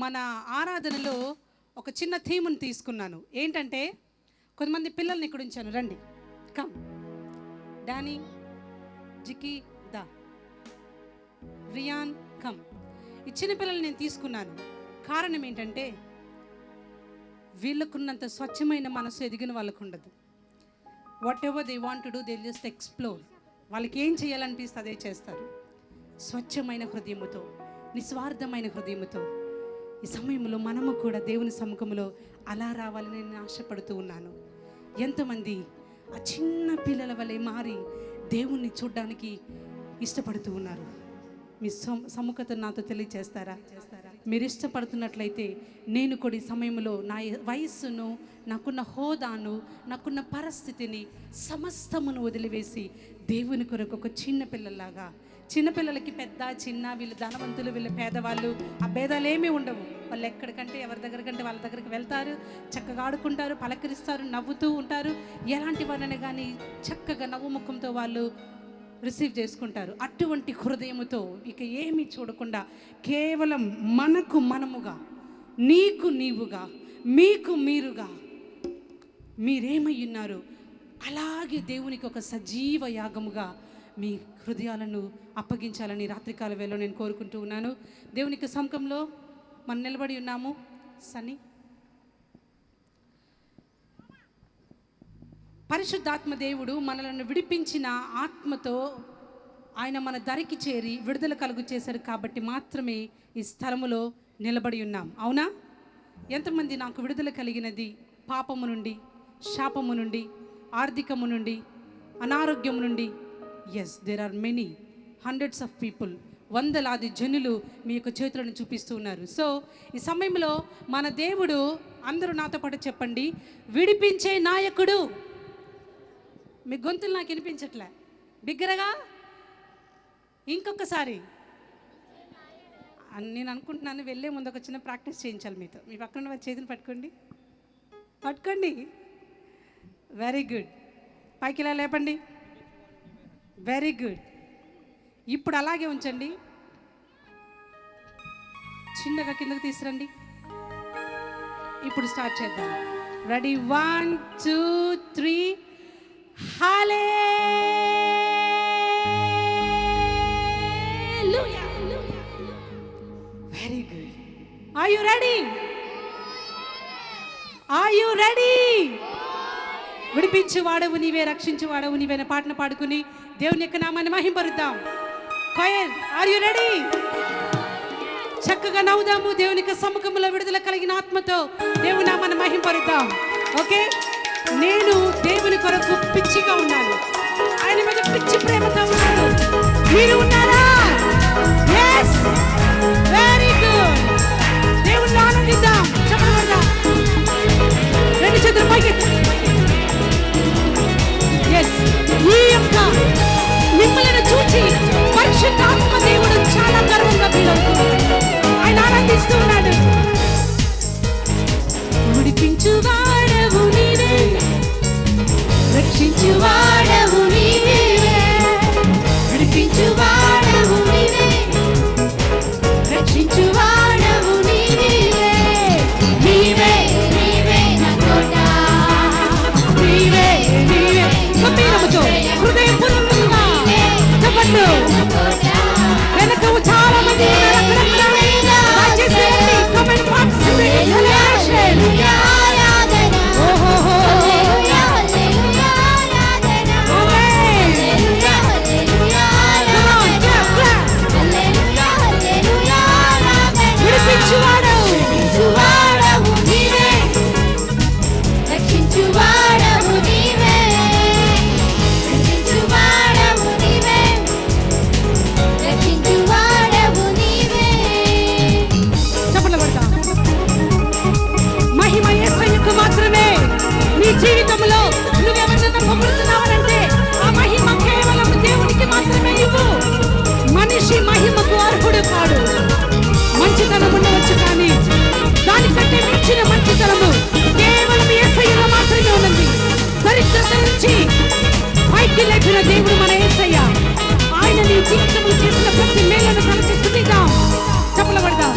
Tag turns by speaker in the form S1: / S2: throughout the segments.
S1: మన ఆరాధనలో ఒక చిన్న థీమ్ని తీసుకున్నాను. ఏంటంటే కొంతమంది పిల్లల్ని ఇక్కడ ఉంచాను. రండి. కమ్ డానీ జికి దా రియాన్ కమ్ ఈ చిన్న పిల్లల్ని నేను తీసుకున్నాను. కారణం ఏంటంటే వీళ్ళకున్నంత స్వచ్ఛమైన మనసు ఎదిగిన వాళ్ళకు ఉండదు. Whatever they want to do they just explore వాళ్ళకి ఏం చేయాలనిపిస్తే అదే చేస్తారు. స్వచ్ఛమైన హృదయముతో నిస్వార్థమైన హృదయముతో. ఈ సమయంలో మనము కూడా దేవుని సముఖంలో అలా రావాలని నేను ఆశపడుతూ ఉన్నాను. ఎంతమంది ఆ చిన్న పిల్లల వలె మారి దేవుణ్ణి చూడడానికి ఇష్టపడుతూ ఉన్నారు. మీ సముఖత నాతో తెలియచేస్తారా? మీరు ఇష్టపడుతున్నట్లయితే నేను కూడా ఈ సమయంలో నా వయస్సును నాకున్న హోదాను నాకున్న పరిస్థితిని సమస్తమును వదిలివేసి దేవుని కొరకు ఒక చిన్న పిల్లలాగా చిన్నపిల్లలకి పెద్ద చిన్న వీళ్ళు ధనవంతులు వీళ్ళు పేదవాళ్ళు ఆ భేదాలు ఏమీ ఉండవు. వాళ్ళు ఎక్కడికంటే ఎవరి దగ్గర కంటే వాళ్ళ దగ్గరికి వెళ్తారు చక్కగా ఆడుకుంటారు పలకరిస్తారు నవ్వుతూ ఉంటారు. ఎలాంటి వారిని కానీ చక్కగా నవ్వు ముఖంతో వాళ్ళు రిసీవ్ చేసుకుంటారు. అటువంటి హృదయముతో ఇక ఏమీ చూడకుండా కేవలం మనకు మనముగా నీకు నీవుగా మీకు మీరుగా మీరేమై ఉన్నారు? అలాగే దేవునికి ఒక సజీవ యాగముగా మీ హృదయాలను అప్పగించాలని రాత్రికాల వేళలో నేను కోరుకుంటూ ఉన్నాను. దేవునికి సమకంలో మనం నిలబడి ఉన్నాము. సన్ని. పరిశుద్ధాత్మ దేవుడు మనలను విడిపించిన ఆత్మతో ఆయన మన దరికి చేరి విడుదల కలుగు చేశారు కాబట్టి మాత్రమే ఈ స్థలములో నిలబడి ఉన్నాం. అవునా? ఎంతమంది నాకు విడుదల కలిగినది పాపము నుండి శాపము నుండి ఆర్థికము నుండి అనారోగ్యము నుండి? Yes there are many hundreds of people వందలాది జనులు మీ యొక్క చేతులను చూపిస్తూ ఉన్నారు. సో ఈ సమయంలో మన దేవుడు అందరూ నాతో పాటు చెప్పండి విడిపించే నాయకుడు. మీ గొంతులు నాకు వినిపించట్లే. బిగ్గరగా? ఇంకొకసారి. నేను అనుకుంటున్నాను వెళ్ళే ముందు ఒక చిన్న ప్రాక్టీస్ చేయించాలి మీతో. మీ పక్కన వారి చేతిని పట్టుకోండి. పట్టుకోండి. వెరీ గుడ్ పైకి ఇలా లేపండి. వెరీ గుడ్ ఇప్పుడు అలాగే ఉంచండి. చిన్నగా కిందకి తీసురండి ఇప్పుడు స్టార్ట్ చేద్దాం. రెడీ? One two three. హాలే very good are you ready are you ready విడిపించు వాడవు నీవే రక్షించు వాడవు నీవే పాటను పాడుకుని దేవుని యొక్క నామాన్ని మహింపరుద్దాం. కొయర్ ఆర్ యు రెడీ చక్కగా నవ్వుదాము. దేవునికి సముఖంలో విడుదల కలిగిన ఆత్మతో దేవునా మనం మహింపరుద్దాం. ఓకే నేను దేవుని కొరకు పిచ్చిగా ఉన్నాను. ఆయన మీద పిచ్చి ప్రేమతో ఉన్నాను మీరు ఉన్నారు కాదు కాదు మంచితనం ఉండవచ్చు కానీ దానికంటే మించిన మంచితనము కేవలం ఏసయ్యలో మాత్రమే ఉన్నది. దరిద్రత నుంచి పైకి లేపిన దేవుడు మన ఏసయ్య. ఆయన నీ జీవితంలో చేసిన ప్రతి మేలను కలిసి చెప్పలబడదాం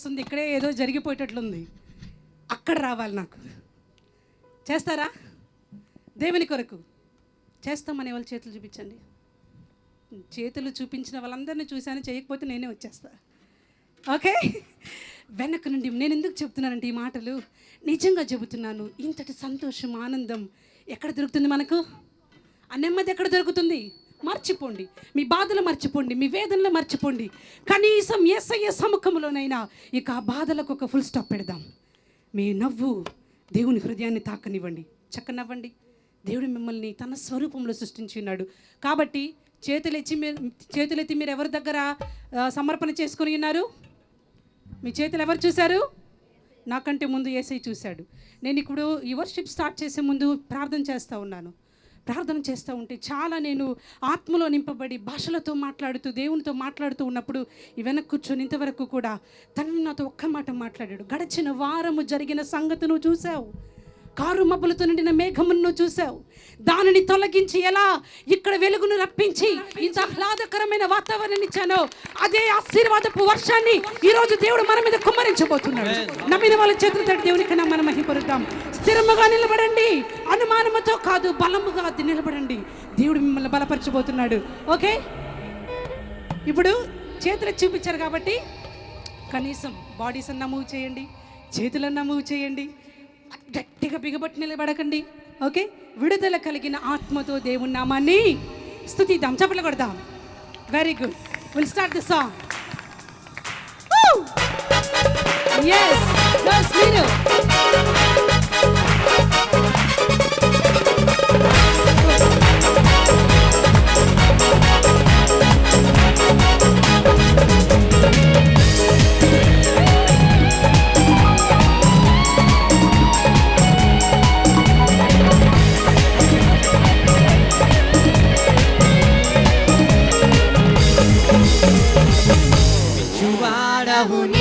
S1: వస్తుంది ఇక్కడే ఏదో జరిగిపోయేటట్లుంది. అక్కడ రావాలి నాకు. చేస్తారా? దేవుని కొరకు. చేస్తామనే వాళ్ళ చేతులు చూపించండి. చేతులు చూపించిన వాళ్ళందరినీ చూశాను చేయకపోతే నేనే వచ్చేస్తా. ఓకే? వెనక నుండి నేను ఎందుకు చెప్తున్నానంటే ఈ మాటలు? నిజంగా చెబుతున్నాను ఇంతటి సంతోషం ఆనందం ఎక్కడ దొరుకుతుంది మనకు? ఆ నెమ్మది ఎక్కడ దొరుకుతుంది? మర్చిపోండి. మీ బాధలు మర్చిపోండి మీ వేదనలు మర్చిపోండి. కనీసం ఎస్ఐ సముఖంలోనైనా ఇక ఆ బాధలకు ఒక ఫుల్ స్టాప్ పెడదాం. మీ నవ్వు దేవుని హృదయాన్ని తాకనివ్వండి. చక్క నవ్వండి. దేవుడు మిమ్మల్ని తన స్వరూపంలో సృష్టించి ఉన్నాడు. కాబట్టి చేతులెచ్చి మీరు చేతులెత్తి మీరు ఎవరి దగ్గర సమర్పణ చేసుకుని ఉన్నారు? మీ చేతులు ఎవరు చూశారు? నాకంటే ముందు ఏసై చూశాడు. నేను ఇప్పుడు ఈ వర్షిప్ స్టార్ట్ చేసే ముందు ప్రార్థన చేస్తూ ఉన్నాను. ప్రార్థన చేస్తూ ఉంటే చాలా నేను ఆత్మలో నింపబడి భాషలతో మాట్లాడుతూ దేవునితో మాట్లాడుతూ ఉన్నప్పుడు ఈ కూర్చొని ఇంతవరకు కూడా తను నాతో ఒక్క మాట మాట్లాడాడు. గడిచిన వారము జరిగిన సంగతులు చూశావు. చూసావు కారు మబ్బులతో నిండిన మేఘమును చూసావు దానిని తొలగించి ఎలా? ఇక్కడ వెలుగును రప్పించి ఇంత ఆహ్లాదకరమైన వాతావరణం ఇచ్చానో? అదే ఆశీర్వాదపు వర్షాన్ని ఈ రోజు దేవుడు మన మీద కుమ్మరించబోతున్నాడు. నమ్మిన వాళ్ళ చేతులు తడి దేవునికి మనం మహిపరుద్దాం స్థిరముగా నిలబడండి. అనుమానముతో కాదు బలముగా అది నిలబడండి. దేవుడు మిమ్మల్ని బలపరచబోతున్నాడు. ఓకే? ఇప్పుడు చేతులకు చూపించారు కాబట్టి కనీసం బాడీస్ అన్న మూవ్ చేయండి. చేతులన్నా మూవ్ చేయండి. గట్టిగా బిగబట్టి నిలబడకండి. ఓకే? విడుదల కలిగిన ఆత్మతో దేవుని నామాన్ని స్థుతిద్దాం చప్పట్లు కొడదాం. Very good will start the song Yes, that's me.
S2: వాడవు